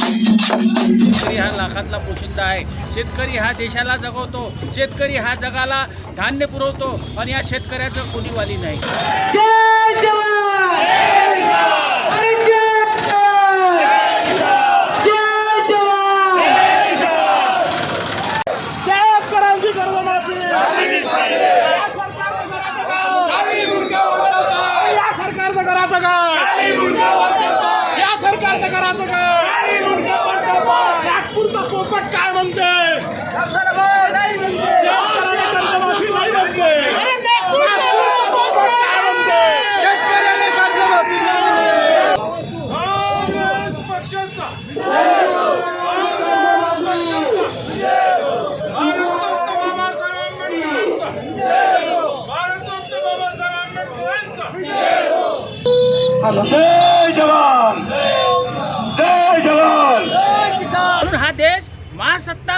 शेतकरी हा लाखातला पोशिंदा आहे. शेतकरी हा देशाला जगवतो. शेतकरी हा जगाला धान्य पुरवतो. आणि या शेतकऱ्याचं कोणी वाली नाही. जय जवान! अरे जय जवान! जय जवान! शेतकऱ्यांची कर्जमाफी या सरकारचं करायचं काय या सरकारचं करायचं काय नागपूरचा पोपट काय म्हणते शेतकऱ्याला कर्जमाफी नाही म्हणते नागपूरचा पोपट काय म्हणते काँग्रेस पक्षाचा भारतरत्न बाबासाहेब आंबेडकरांचा भारतरत्न बाबासाहेब आंबेडकरांचा जय जवान जय जवान म्हणून हा देश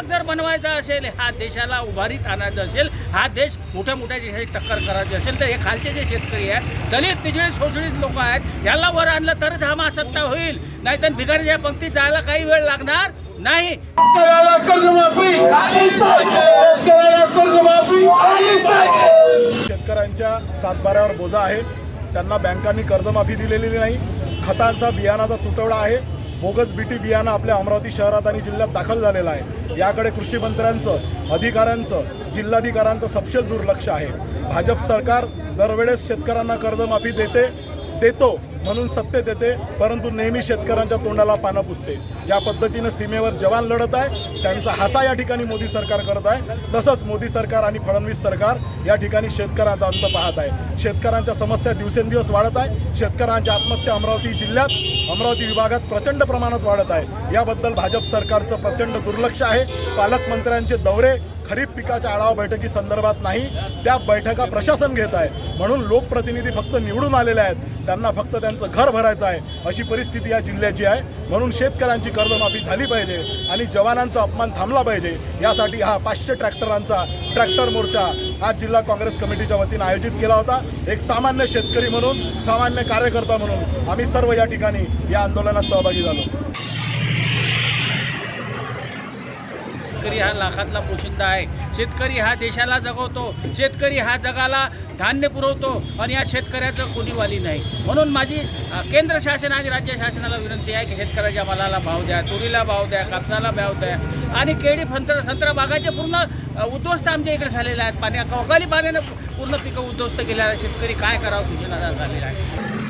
महासत्ताक जर बनवायचा असेल हा देशाला उभारीत आणायचा असेल हा देश मोठ्या मोठ्या देशाची टक्कर करायची असेल तर हे खालचे जे शेतकरी आहेत दलित पिछडे शोषणित लोक आहेत याला वर आणलं तरच हा महासत्ता होईल. नाहीतर भिकारीच्या पंक्तीत जायला काही वेळ लागणार नाही. शेतकऱ्यांच्या सातबाऱ्यावर बोजा आहे. त्यांना बँकांनी कर्जमाफी दिलेली नाही. खतांचा बियाणाचा तुटवडा आहे. बोगस बीटी बियाणं आपल्या अमरावती शहरात आणि जिल्ह्यात दाखल झालेलं आहे. याकडे कृषी मंत्र्यांचं अधिकाऱ्यांचं जिल्हाधिकाऱ्यांचं सपशेल दुर्लक्ष आहे. भाजप सरकार दरवेळेस शेतकऱ्यांना कर्जमाफी देते देतो म्हणून सत्य देते परंतु नेहमी शेतकऱ्यांच्या तोंडाला पानं पुसते. ज्या पद्धतीनं सीमेवर जवान लढत आहे त्यांचा हसा या ठिकाणी मोदी सरकार करत आहे. तसंच मोदी सरकार आणि फडणवीस सरकार या ठिकाणी शेतकऱ्यांचा अंत पाहत आहे. शेतकऱ्यांच्या समस्या दिवसेंदिवस वाढत आहे. शेतकऱ्यांच्या आत्महत्या अमरावती जिल्ह्यात अमरावती विभागात प्रचंड प्रमाणात वाढत आहे. याबद्दल भाजप सरकारचं प्रचंड दुर्लक्ष आहे. पालकमंत्र्यांचे दौरे खरीप पिकाच्या आढावा बैठकी संदर्भात नाही त्या बैठका प्रशासन घेत आहे. म्हणून लोकप्रतिनिधी फक्त निवडून आलेले आहेत. त्यांना फक्त त्यांचं घर भरायचं आहे. अशी परिस्थिती या जिल्ह्याची आहे. म्हणून शेतकऱ्यांची कर्जमाफी झाली पाहिजे आणि जवानांचा अपमान थांबला पाहिजे. यासाठी हा पाचशे ट्रॅक्टरांचा ट्रॅक्टर मोर्चा आज जिल्हा काँग्रेस कमिटीच्या वतीनं आयोजित केला होता. एक सामान्य शेतकरी म्हणून सामान्य कार्यकर्ता म्हणून आम्ही सर्व या ठिकाणी या आंदोलनात सहभागी झालो. शेतकरी हा लाखातला पोशिंदा आहे. शेतकरी हा देशाला जगवतो. शेतकरी हा जगाला धान्य पुरवतो आणि या शेतकऱ्याचं कोणीवाली नाही. म्हणून माझी केंद्र शासन आणि राज्य शासनाला विनंती आहे की शेतकऱ्याच्या मालाला भाव द्या तुरीला भाव द्या कापसाला भाव द्या. आणि केळी फंतर संत्रा बागाचे पूर्ण उद्ध्वस्त आमच्या इकडे झालेले आहेत. पाण्या अवकाळी पाण्यानं पूर्ण पिकं उद्ध्वस्त केलेलं आहे शेतकरी काय करावं? सूचना झालेला आहे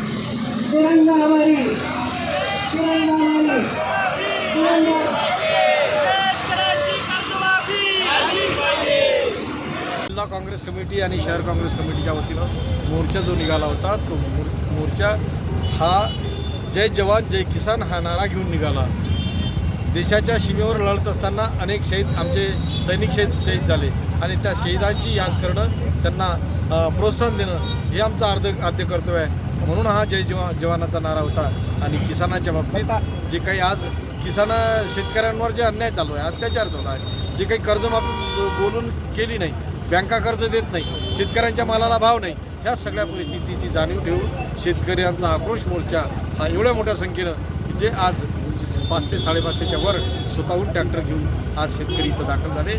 काँग्रेस कमिटी आणि शहर काँग्रेस कमिटीच्या वतीनं मोर्चा जो निघाला होता तो मोर्चा हा जय जवान जय किसान हा नारा घेऊन निघाला. देशाच्या सीमेवर लढत असताना अनेक शहीद आमचे सैनिक शहीद शहीद झाले आणि त्या शहीदांची याद करणं त्यांना प्रोत्साहन देणं हे आमचं अर्ध आद्य कर्तव्य आहे. म्हणून हा जय जवा जवानाचा नारा होता आणि किसानाच्या बाबतीत जे काही आज किसान शेतकऱ्यांवर जे अन्याय चालू आहे अत्याचार चालू आहे जे काही कर्जमाफी बोलून केली नाही बँका कर्ज देत नाही शेतकऱ्यांच्या मालाला भाव नाही ह्या सगळ्या परिस्थितीची जाणीव ठेवून शेतकऱ्यांचा आक्रोश मोर्चा हा एवढ्या मोठ्या संख्येनं की जे आज पाचशे साडेपाचशेच्या वर स्वतःहून ट्रॅक्टर घेऊन आज शेतकरी इथं दाखल झाले.